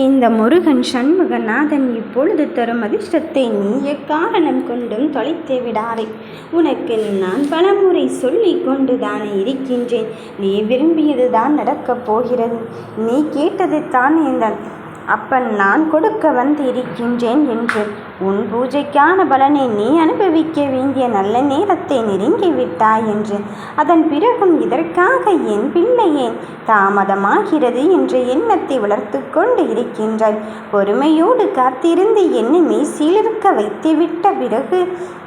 இந்த முருகன் சண்முகநாதன் இப்பொழுது தரும் அதிர்ஷ்டத்தை நீய காரணம் கொண்டும் தொலைத்து விடாதே. உனக்கு நான் பலமுறை சொல்லிக் கொண்டுதான் இருக்கின்றேன். நீ விரும்பியது தான் நடக்கப் போகிறது. நீ கேட்டது தான் இந்த அப்பன் நான் கொடுக்க வந்து இருக்கின்றேன் என்று. உன் பூஜைக்கான பலனை நீ அனுபவிக்க வேண்டிய நல்ல நேரத்தை நெருங்கிவிட்டாய் என்று. அதன் பிறகும் இதற்காக என் பிள்ளையே தாமதமாகிறது என்ற எண்ணத்தை வளர்த்து கொண்டு இருக்கின்றாய். பொறுமையோடு காத்திருந்து என்னை சீலிருக்க வைத்துவிட்ட பிறகு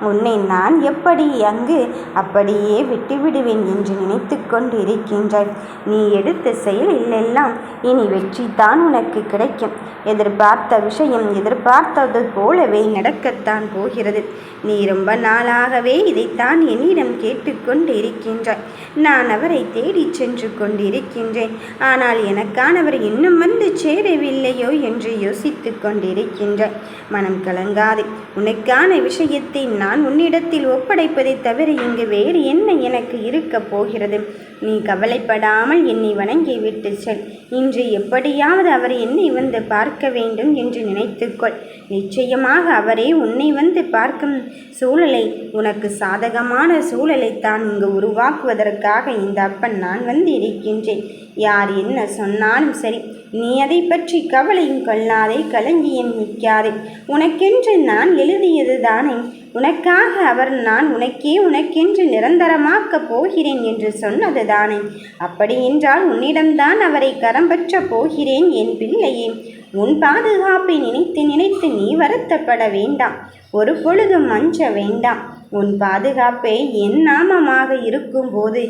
உன்னை நான் எப்படி அங்கு அப்படியே விட்டுவிடுவேன் என்று நினைத்து கொண்டு இருக்கின்றாய். நீ எடுத்த செயலிலெல்லாம் இனி வெற்றி தான் உனக்கு கிடைக்கும். எதிர்பார்த்த விஷயம் எதிர்பார்த்தது போலவே நடக்கத்தான் போகிறது. நீ ரொம்ப நாளாகவே இதைத்தான் என்னிடம் கேட்டுக்கொண்டு இருக்கின்றாய் நான் அவரை தேடிச் சென்று கொண்டிருக்கின்றேன். ஆனால் எனக்கானவர் இன்னும் வந்து சேரவில்லையோ என்று யோசித்து கொண்டிருக்கின்றாய். மனம் கலங்காது. உனக்கான விஷயத்தை நான் உன்னிடத்தில் ஒப்படைப்பதை தவிர இங்கு வேறு என்ன எனக்கு இருக்கப் போகிறது? நீ கவலைப்படாமல் என்னை வணங்கி விட்டு செல். இன்று எப்படியாவது அவர் என்னை வந்து பார்க்க வேண்டும் என்று நினைத்துக்கொள் நிச்சயமாக அவரே உன்னை வந்து பார்க்கும் சூழலை உனக்கு சாதகமான சூழலை தான் இங்கு உருவாக்குவதற்காக இந்த அப்பன் நான் வந்து இருக்கின்றேன். யார் என்ன சொன்னாலும் சரி நீ அதை பற்றி கவலையும் கொள்ளாதே கலங்கியும் நிற்காதே. உனக்கென்று நான் எழுதியது தானே உனக்காக அவர் நான் உனக்கே உனக்கென்று நிரந்தரமாக்கப் போகிறேன் என்று சொன்னது தானே அப்படியென்றால் உன்னிடம்தான் அவரை கரம்பற்ற போகிறேன் என் பிள்ளையே. உன் பாதுகாப்பை நினைத்து நினைத்து நீ வருத்தப்பட வேண்டாம். ஒரு பொழுதும் அஞ்ச வேண்டாம். உன் பாதுகாப்பே என் நாமமாக இருக்கும்போது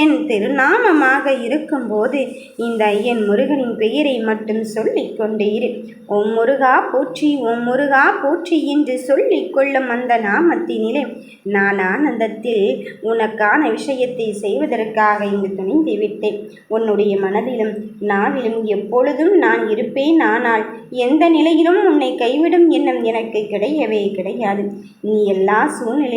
என் திருநாமமாக இருக்கும்போது இந்த ஐயன் முருகனின் பெயரை மட்டும் சொல்லிக் கொண்டே இரு. ஓம் முருகா போற்றி ஓம் முருகா போற்றி என்று சொல்லிக் கொள்ளும் அந்த நாமத்தினிலே நான் ஆனந்தத்தில் உனக்கான விஷயத்தை செய்வதற்காக இங்கு துணிந்து விட்டேன். உன்னுடைய மனதிலும் நாவிலும் எப்பொழுதும் நான் இருப்பேன். ஆனால் எந்த நிலையிலும் உன்னை கைவிடும் எண்ணம் எனக்கு கிடையவே கிடையாது. நீ எல்லா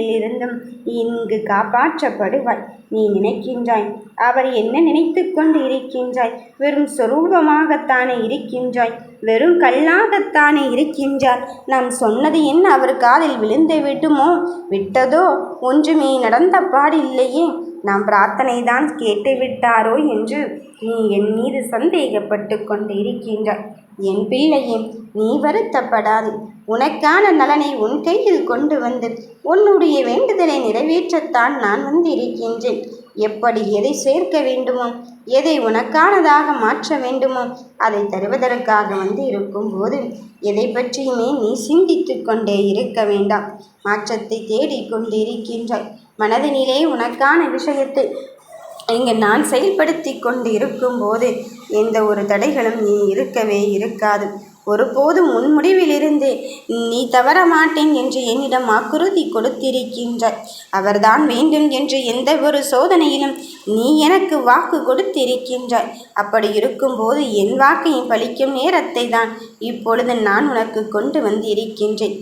இருந்தும் இங்கு காப்பாற்றப்படுவாய். நீ நினைக்கின்றாய். அவர் என்ன நினைத்து கொண்டு இருக்கின்றாய்? வெறும் சொரூபமாகத்தானே இருக்கின்றாய். வெறும் கல்லாகத்தானே இருக்கின்றார். நாம் சொன்னது என்ன? அவர் காதில் விழுந்து விட்டுமோ விட்டதோ? ஒன்றுமே நடந்த பாடில்லையே. நாம் பிரார்த்தனை தான் கேட்டு விட்டாரோ என்று நீ என் மீது சந்தேகப்பட்டு கொண்டிருக்கின்றாய். என் பிள்ளையே நீ வருத்தப்படாது. உனக்கான நலனை உன் கையில் கொண்டு வந்து உன்னுடைய வேண்டுதலை நிறைவேற்றத்தான் நான் வந்து இருக்கின்றேன் எப்படி எதை சேர்க்க வேண்டுமோ எதை உனக்கானதாக மாற்ற வேண்டுமோ அதை தருவதற்காக வந்து இருக்கும்போது எதை பற்றியுமே நீ சிந்தித்து கொண்டே இருக்க வேண்டாம். மாற்றத்தை தேடிக்கொண்டு இருக்கின்றாய் மனதினிலே உனக்கான விஷயத்தை இங்கே நான் செயல்படுத்தி கொண்டு இருக்கும்போது எந்த ஒரு தடைகளும் நீ இருக்கவே இருக்காது. ஒருபோதும் உன் முடிவிலிருந்து நீ தவற மாட்டேன் என்று என்னிடம் வாக்குறுதி கொடுத்திருக்கின்றாய். அவர்தான் வேண்டும் என்று எந்த ஒரு சோதனையிலும் நீ எனக்கு வாக்கு கொடுத்திருக்கின்றாய். அப்படி இருக்கும்போது என் வாக்கையும் பழிக்கும் நேரத்தை தான் இப்பொழுது நான் உனக்கு கொண்டு வந்து இருக்கின்றேன்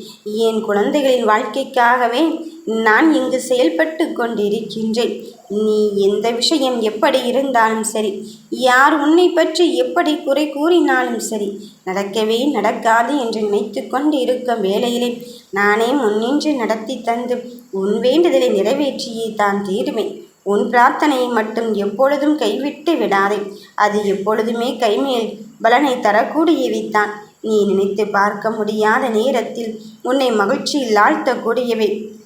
என் குழந்தைகளின் வாழ்க்கைக்காகவே நான் இங்கு செயல்பட்டு கொண்டிருக்கின்றேன். நீ எந்த விஷயம் எப்படி இருந்தாலும் சரி. யார் உன்னை பற்றி எப்படி குறை கூறினாலும் சரி. நடக்கவே நடக்காது என்று நினைத்து கொண்டு இருக்கும் வேளையிலே நானே முன்னின்று நடத்தி தந்து உன் வேண்டுதலை நிறைவேற்றியே தான் தீருவேன். உன் பிரார்த்தனையை மட்டும் எப்பொழுதும் கைவிட்டு விடாதே. அது எப்பொழுதுமே கைமேல் பலனை தரக்கூடியவைத்தான் நீ நினைத்து பார்க்க முடியாத நேரத்தில் உன்னை மகிழ்ச்சியில் ஆழ்த்தக்கூடியவை.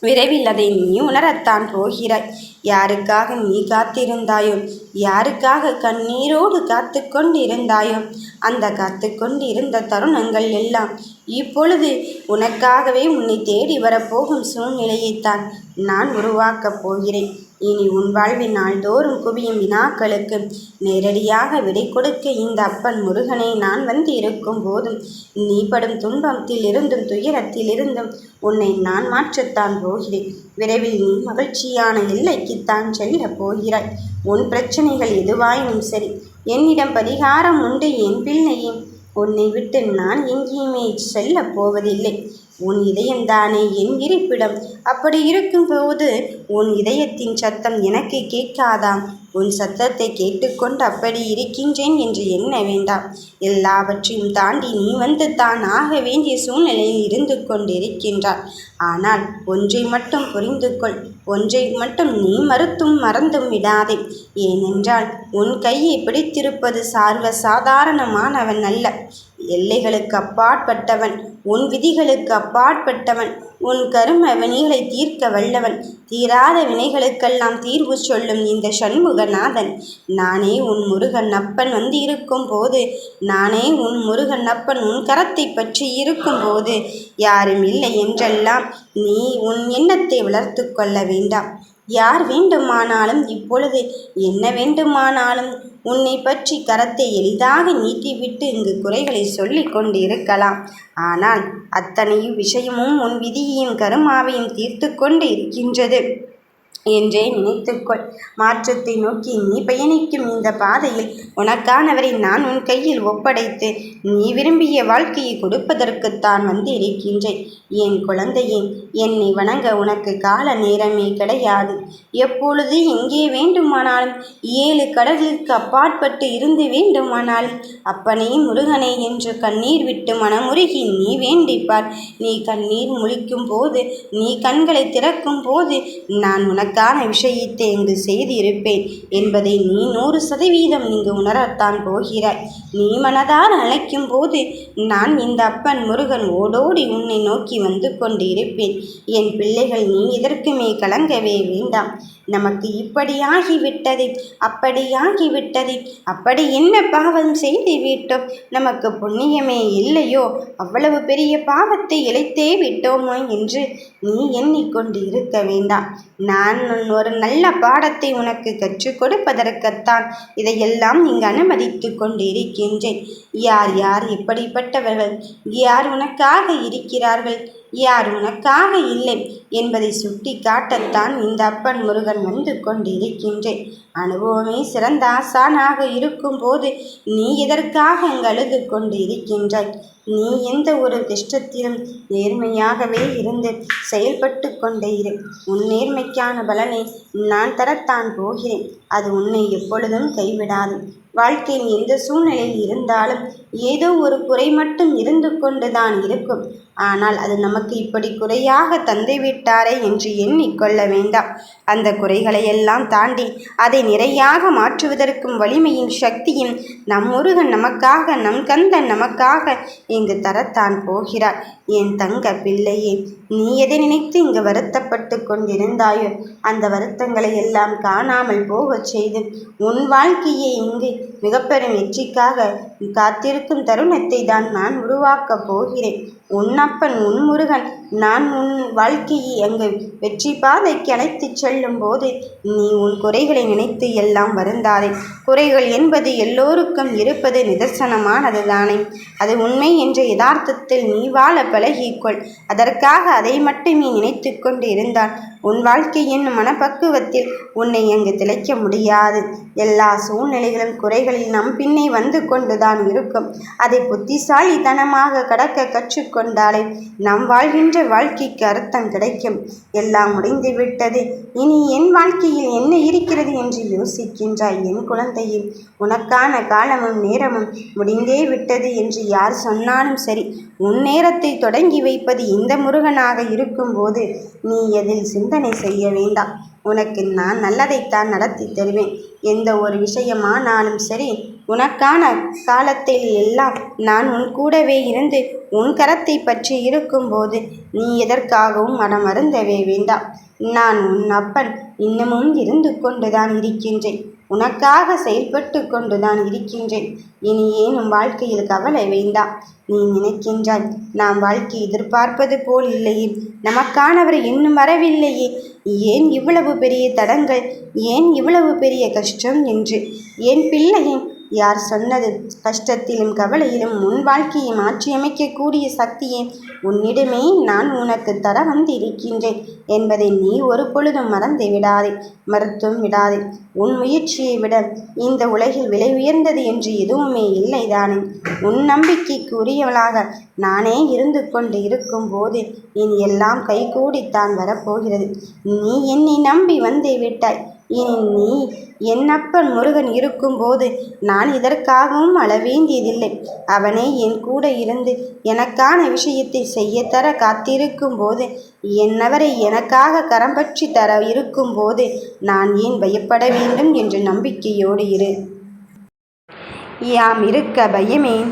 விரைவில் அதை நீ உணரத்தான் போகிறாய். யாருக்காக நீ காத்திருந்தாயோ? யாருக்காக கண்ணீரோடு காத்து கொண்டிருந்தாயோ அந்த காத்து கொண்டிருந்த தருணங்கள் எல்லாம் இப்பொழுது உனக்காகவே உன்னை தேடி வரப்போகும் சூழ்நிலையைத்தான் நான் உருவாக்கப் போகிறேன். இனி உன் வாழ்வின் நாள்தோறும் குவியும் வினாக்களுக்கு நேரடியாக விடை கொடுக்க இந்த அப்பன் முருகனை நான் வந்து இருக்கும் போதும் நீ படும் துன்பத்தில் இருந்தும் துயரத்தில் இருந்தும் உன்னை நான் மாற்றத்தான் போகிறேன். விரைவில் நீ மகிழ்ச்சியான எல்லைக்குத்தான் செல்லப் போகிறாய். உன் பிரச்சனைகள் எதுவாயினும் சரி என்னிடம் பரிகாரம் உண்டு என் பிள்ளையே. உன்னை விட்டு நான் எங்கேயுமே செல்லப் போவதில்லை. உன் இதயம்தானே என் இருப்பிடம்? அப்படி இருக்கும்போது உன் இதயத்தின் சத்தம் எனக்கு கேட்காதாம் உன் சத்தத்தை கேட்டுக்கொண்டு அப்படி இருக்கின்றேன் என்று எண்ண வேண்டாம்? எல்லாவற்றையும் தாண்டி நீ வந்து தான் ஆக வேண்டிய சூழ்நிலையில் இருந்து கொண்டிருக்கின்றாய். ஆனால் ஒன்றை மட்டும் புரிந்து கொள் ஒன்றை மட்டும் நீ மறுத்தும் மறந்தும் விடாதே. ஏனென்றால் உன் கையை பிடித்திருப்பது சார்வ சாதாரணமானவன் அல்ல. எல்லைகளுக்கு அப்பாற்பட்டவன். உன் விதிகளுக்கு அப்பாற்பட்டவன். உன் கரும வினைகளை தீர்க்க வல்லவன். தீராத வினைகளுக்கெல்லாம் தீர்வு சொல்லும் இந்த சண்முகநாதன். நானே உன் முருகன் அப்பன் வந்து இருக்கும் போது நானே உன் முருகன் அப்பன் உன் கரத்தை பற்றி இருக்கும் போது யாரும் இல்லை என்றெல்லாம் நீ உன் எண்ணத்தை வளர்த்து கொள்ள வேண்டாம். யார் வேண்டுமானாலும் இப்பொழுது என்ன வேண்டுமானாலும் உன்னை பற்றி கரத்தை எளிதாக நீட்டிவிட்டு இங்கு குறைகளை சொல்லி கொண்டு இருக்கலாம் ஆனால் அத்தனையும் விஷயமும் உன் விதியையும் கருமாவையும் தீர்த்து கொண்டு இருக்கின்றது. என்றே நினைத்துக்கொள். மாற்றத்தை நோக்கி நீ பயணிக்கும் இந்த பாதையில் உனக்கானவரை நான் உன் கையில் ஒப்படைத்து நீ விரும்பிய வாழ்க்கையை கொடுப்பதற்குத்தான் வந்து இருக்கின்றேன் என் குழந்தையே என்னை வணங்க உனக்கு கால நேரமே கிடையாது. எப்பொழுது எங்கே வேண்டுமானாலும் ஏழு கடல்களுக்கு அப்பாற்பட்டு இருந்து வேண்டுமானாலும் அப்பனே முருகனே என்று கண்ணீர் விட்டு மனமுருகி நீ வேண்டிப்பார். நீ கண்ணீர் முழிக்கும் போது நீ கண்களை திறக்கும் போது நான் உனக்கு உனக்கான விஷயத்தை இங்கு செய்திருப்பேன் என்பதை நீ நூறு சதவீதம் இங்கு உணரத்தான் போகிறாய். நீ மனதால் அழைக்கும் போது நான் இந்த அப்பன் முருகன் ஓடோடி உன்னை நோக்கி வந்து கொண்டு இருப்பேன் என் பிள்ளைகள் நீ இதற்குமே கலங்கவே வேண்டாம். நமக்கு இப்படியாகிவிட்டது அப்படியாகிவிட்டது அப்படி என்ன பாவம் செய்து விட்டோம் நமக்கு புண்ணியமே இல்லையோ? அவ்வளவு பெரிய பாவத்தை இழைத்தே விட்டோமோ என்று நீ எண்ணிக்கொண்டு இருக்க வேண்டாம். நான் ஒரு நல்ல பாடத்தை உனக்கு கற்றுக் கொடுப்பதற்குத்தான் இதையெல்லாம் இங்கு அனுமதித்து கொண்டிருக்கின்றேன். யார் யார் இப்படிப்பட்டவர்கள்? யார் உனக்காக இருக்கிறார்கள்? யார் உனக்காக இல்லை என்பதை சுட்டி காட்டத்தான் இந்த அப்பன் முருகன் வந்து கொண்டிருக்கின்றேன் அனுபவமே சிறந்த ஆசானாக இருக்கும்போது நீ எதற்காக அழுது கொண்டு இருக்கின்றாய் நீ எந்த ஒரு கஷ்டத்திலும் நேர்மையாகவே இருந்து செயல்பட்டு கொண்டே இரு. உன் நேர்மைக்கான பலனை நான் தரத்தான் போகிறேன். அது உன்னை எப்பொழுதும் கைவிடாது. வாழ்க்கையின் எந்த சூழ்நிலையில் இருந்தாலும் ஏதோ ஒரு குறை மட்டும் இருந்து கொண்டுதான் இருக்கும். ஆனால் அது நமக்கு இப்படி குறையாக தந்துவிட்டாரே என்று எண்ணிக்கொள்ள வேண்டாம். அந்த குறைகளையெல்லாம் தாண்டி அதை நிறையாக மாற்றுவதற்கும் வலிமையும் சக்தியும் நம் முருகன் நமக்காக நம் கந்தன் நமக்காக இங்கு தரத்தான் போகிறார். என் தங்க பிள்ளையே நீ எதை நினைத்து இங்கு வருத்தப்பட்டு கொண்டிருந்தாயோ அந்த வருத்தங்களை எல்லாம் காணாமல் போகச் செய்து உன் வாழ்க்கையை இங்கு மிகப்பெரும் வெற்றிக்காக காத்திருக்கும் தருணத்தை தான் நான் உருவாக்கப் போகிறேன். உன்னப்பன் உன் முருகன் நான் உன் வாழ்க்கையை அங்கு வெற்றி பாதைக்கு அழைத்துச் செல்லும் போது நீ உன் குறைகளை நினைத்து எல்லாம் வருந்தாதே. குறைகள் என்பது எல்லோருக்கும் இருப்பது நிதர்சனமானது தானே. அது உண்மை என்ற யதார்த்தத்தில் நீ வாழ பழகிக்கொள். அதற்காக அதை மட்டும் நீ நினைத்து கொண்டு இருந்தால் உன் வாழ்க்கை என்னும் மனப்பக்குவத்தில் உன்னை அங்கு திளைக்க முடியாது. எல்லா சூழ்நிலைகளும் குறைகள் குறைகளில் நம் பின்னே வந்து கொண்டுதான் இருக்கும். அதை புத்திசாலித்தனமாக கடக்க கற்றுக்கொண்டாலே நம் வாழ்கின்ற வாழ்க்கைக்கு அர்த்தம் கிடைக்கும். எல்லாம் முடிந்து விட்டது இனி என் வாழ்க்கையில் என்ன இருக்கிறது என்று யோசிக்கின்றாய் என் குழந்தையில் உனக்கான காலமும் நேரமும் முடிந்தே விட்டது என்று யார் சொன்னாலும் சரி உன் நேரத்தை தொடங்கி வைப்பது இந்த முருகனாக இருக்கும்போது நீ எதில் சிந்தனை செய்ய வேண்டாம். உனக்கு நான் நல்லதைத்தான் நடத்தி தருவேன். எந்த ஒரு விஷயமானாலும் சரி உனக்கான காலத்தில் எல்லாம் நான் உன் கூடவே இருந்து உன் கரத்தை பற்றி இருக்கும்போது நீ எதற்காகவும் மனமருந்தவே வேண்டாம். நான் உன் அப்பன் இன்னமும் இருந்து கொண்டுதான் இருக்கின்றேன். உனக்காக செயல்பட்டு கொண்டுதான் இருக்கின்றேன். இனி ஏனும் வாழ்க்கையில் கவலை வேண்டாம் நீ நினைக்கின்றாய் நாம் வாழ்க்கை எதிர்பார்ப்பது போல் இல்லையே. நமக்கானவர் இன்னும் வரவில்லையே. ஏன் இவ்வளவு பெரிய தடங்கள்? ஏன் இவ்வளவு பெரிய கஷ்டம் என்று? என் பிள்ளையின் யார் சொன்னது கஷ்டத்திலும் கவலையிலும் உன் வாழ்க்கையை மாற்றியமைக்கக்கூடிய சக்தியை உன்னிடமே நான் உனக்கு தர வந்திருக்கின்றேன் என்பதை நீ ஒரு பொழுதும் மறந்து விடாதே மறுத்தும் விடாதே. உன் முயற்சியை விட இந்த உலகில் விலை உயர்ந்தது என்று எதுவுமே இல்லைதானே. உன் நம்பிக்கைக்கு உரியவளாக நானே இருந்து கொண்டு இருக்கும் போது இனி எல்லாம் கைகூடித்தான் வரப்போகிறது. நீ என்னை நம்பி வந்து விட்டாய் இனி நீ என் அப்பன் முருகன் இருக்கும்போது நான் இதற்காகவும் அளவேண்டியதில்லை. அவனே என் கூட இருந்து எனக்கான விஷயத்தை செய்யத்தர காத்திருக்கும் போது என்னவரை எனக்காக கரம் பற்றி தர இருக்கும்போது நான் ஏன் பயப்பட வேண்டும் என்ற நம்பிக்கையோடு இரு. யாம் இருக்க பயமேன்